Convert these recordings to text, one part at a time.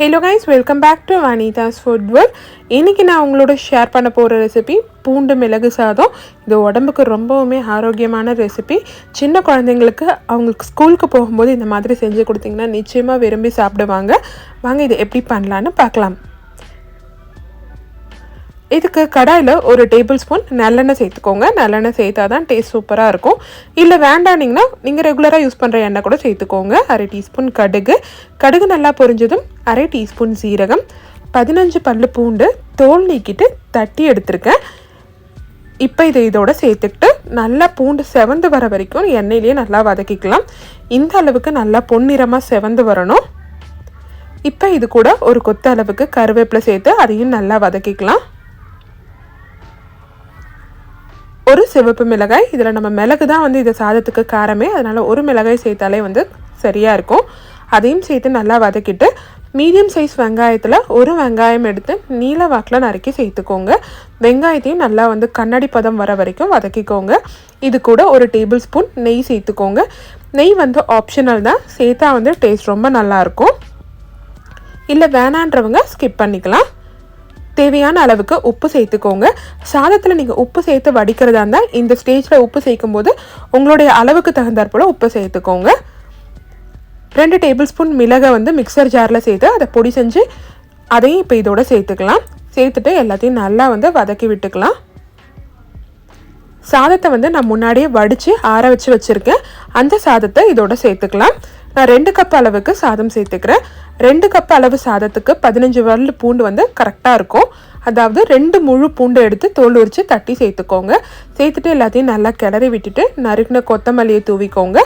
Hello guys welcome back to Vanitha's food world இன்றைக்கி நான் உங்களோட ஷேர் பண்ண போகிற ரெசிபி பூண்டு மிளகு சாதம். இது உடம்புக்கு ரொம்பவுமே ஆரோக்கியமான ரெசிபி சின்ன குழந்தைங்களுக்கு அவங்களுக்கு ஸ்கூலுக்கு போகும்போது இந்த மாதிரி செஞ்சு கொடுத்தீங்கன்னா நிச்சயமாக விரும்பி சாப்பிடுவாங்க. வாங்க இதை எப்படி பண்ணலான்னு பார்க்கலாம். இதுக்கு கடாயில் ஒரு டேபிள் ஸ்பூன் நல்லெண்ணெய் சேர்த்துக்கோங்க. நல்லெண்ணெய் சேர்த்தா தான் டேஸ்ட் சூப்பராக இருக்கும். இல்லை வேண்டானிங்கன்னா நீங்கள் ரெகுலராக யூஸ் பண்ணுற எண்ணெய் கூட சேர்த்துக்கோங்க. அரை டீஸ்பூன் கடுகு. கடுகு நல்லா பொரிஞ்சதும் அரை டீஸ்பூன் சீரகம் பதினஞ்சு பல்லு பூண்டு தோல் நீக்கிட்டு தட்டி எடுத்திருக்கேன். இப்போ இதை இதோட சேர்த்துக்கிட்டு நல்லா பூண்டு செவந்து வர வரைக்கும் எண்ணெயிலேயே நல்லா வதக்கிக்கலாம். இந்த அளவுக்கு நல்லா பொன்னிறமாக செவந்து வரணும். இப்போ இது கூட ஒரு கொத்த அளவுக்கு கருவேப்பிலை சேர்த்து அதையும் நல்லா வதக்கிக்கலாம். ஒரு சிவப்பு மிளகாய் இதில் நம்ம மிளகு தான் வந்து இது சாதத்துக்கு காரமே. அதனால் ஒரு மிளகாய் சேர்த்தாலே வந்து சரியாக இருக்கும். அதையும் சேர்த்து நல்லா வதக்கிட்டு மீடியம் சைஸ் வெங்காயத்தில் ஒரு வெங்காயம் எடுத்து நீல வாக்கில் நறுக்கி சேர்த்துக்கோங்க. வெங்காயத்தையும் நல்லா வந்து கண்ணாடி பதம் வர வரைக்கும் வதக்கிக்கோங்க. இது கூட ஒரு டேபிள் ஸ்பூன் நெய் சேர்த்துக்கோங்க. நெய் வந்து ஆப்ஷனல் தான். சேர்த்தா வந்து டேஸ்ட் ரொம்ப நல்லாயிருக்கும். இல்லை வேணான்றவங்க ஸ்கிப் பண்ணிக்கலாம். தேவையான அளவுக்கு உப்பு சேர்த்துக்கோங்க. சாதத்தில் நீங்கள் உப்பு சேர்த்து வடிக்கிறதா இருந்தால் இந்த ஸ்டேஜில் உப்பு சேர்க்கும் போது உங்களுடைய அளவுக்கு தகுந்தாற்போல் உப்பு சேர்த்துக்கோங்க. ரெண்டு டேபிள் ஸ்பூன் மிளகை வந்து மிக்சர் ஜாரில் சேர்த்து அதை பொடி செஞ்சு அதையும் இப்போ இதோட சேர்த்துக்கலாம். சேர்த்துட்டு எல்லாத்தையும் நல்லா வந்து வதக்கி விட்டுக்கலாம். சாதத்தை வந்து நான் முன்னாடியே வடித்து ஆற வச்சு வச்சுருக்கேன். அந்த சாதத்தை இதோட சேர்த்துக்கலாம். நான் ரெண்டு கப் அளவுக்கு சாதம் சேர்த்துக்கிறேன். ரெண்டு கப் அளவு சாதத்துக்கு பதினஞ்சு வரல் பூண்டு வந்து கரெக்டாக இருக்கும். அதாவது ரெண்டு முழு பூண்டு எடுத்து தோல் உரித்து தட்டி சேர்த்துக்கோங்க. சேர்த்துட்டு எல்லாத்தையும் நல்லா கிளறி விட்டுட்டு நறுக்கின கொத்தமல்லியை தூவிக்கோங்க.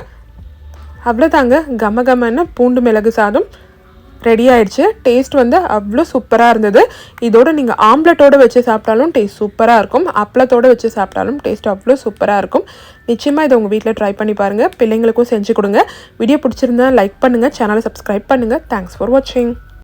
அவ்வளோதாங்க கம கமன்னு பூண்டு மிளகு சாதம் ரெடி ஆயிடுச்சு. டேஸ்ட் வந்து அவ்வளோ சூப்பராக இருந்தது. இதோட நீங்கள் ஆம்லெட்டோடு வச்சு சாப்பிட்டாலும் டேஸ்ட் சூப்பராக இருக்கும். அப்பளத்தோடு வச்சு சாப்பிட்டாலும் டேஸ்ட் அவ்வளோ சூப்பராக இருக்கும். நிச்சயமாக இதை உங்கள் வீட்டில் ட்ரை பண்ணி பாருங்கள் பிள்ளைங்களுக்கும் செஞ்சு கொடுங்க. வீடியோ பிடிச்சிருந்தா லைக் பண்ணுங்கள் சேனலை சப்ஸ்கிரைப் பண்ணுங்கள் தேங்க்ஸ் ஃபார் வாட்சிங்